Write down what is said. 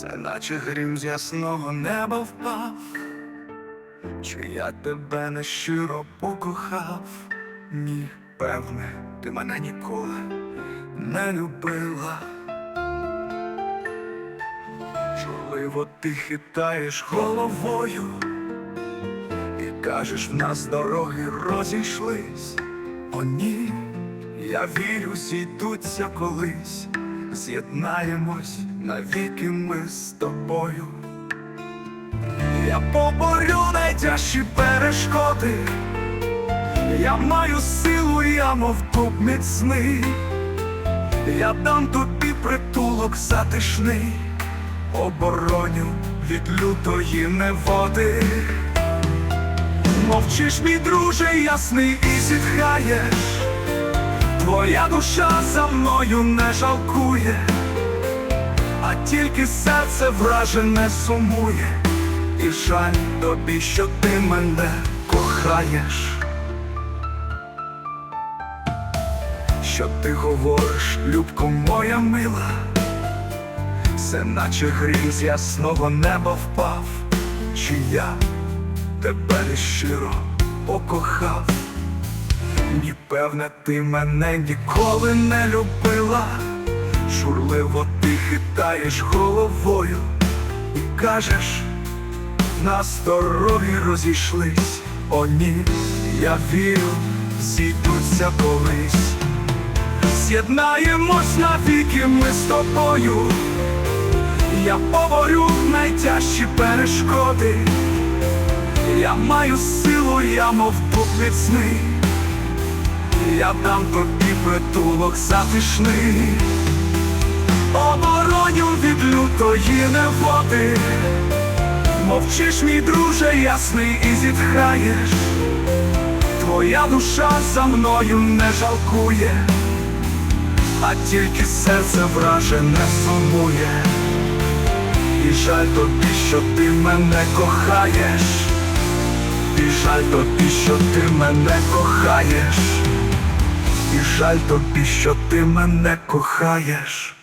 Це наче грім з ясного неба впав, чи я тебе нещиро покохав? Ні, певне, ти мене ніколи не любила. Журливо ти хитаєш головою і кажеш, в нас дороги розійшлись. О, ні, я вірю, зійдуться колись, з'єднаємось навіки ми з тобою. Я поборю найтяжчі перешкоди, я маю силу, я мов дуб міцний, я дам тобі притулок затишний, обороню від лютої неводи. Мовчиш, мій друже, ясний і зітхаєш, твоя душа за мною не жалкує, а тільки серце вражене сумує, і жаль тобі, що ти мене кохаєш. Що ти говориш, любко моя мила, все наче грім з ясного неба впав, чи я тебе щиро покохав, ні, певне, ти мене ніколи не любила, журливо ти хитаєш головою і кажеш, нас дороги розійшлись, о ні, я вірю, зійдуться колись, з'єднаємось навіки ми з тобою, я поборю найтяжчі перешкоди. Я маю силу, я мов міцний, я дам тобі притулок затишний, обороню від лютої неводи, мовчиш, мій друже, ясний і зітхаєш, твоя душа за мною не жалкує, а тільки серце вражене сумує, і жаль тобі, що ти мене кохаєш. І жаль тобі, що ти мене кохаєш, і жаль тобі, що ти мене кохаєш.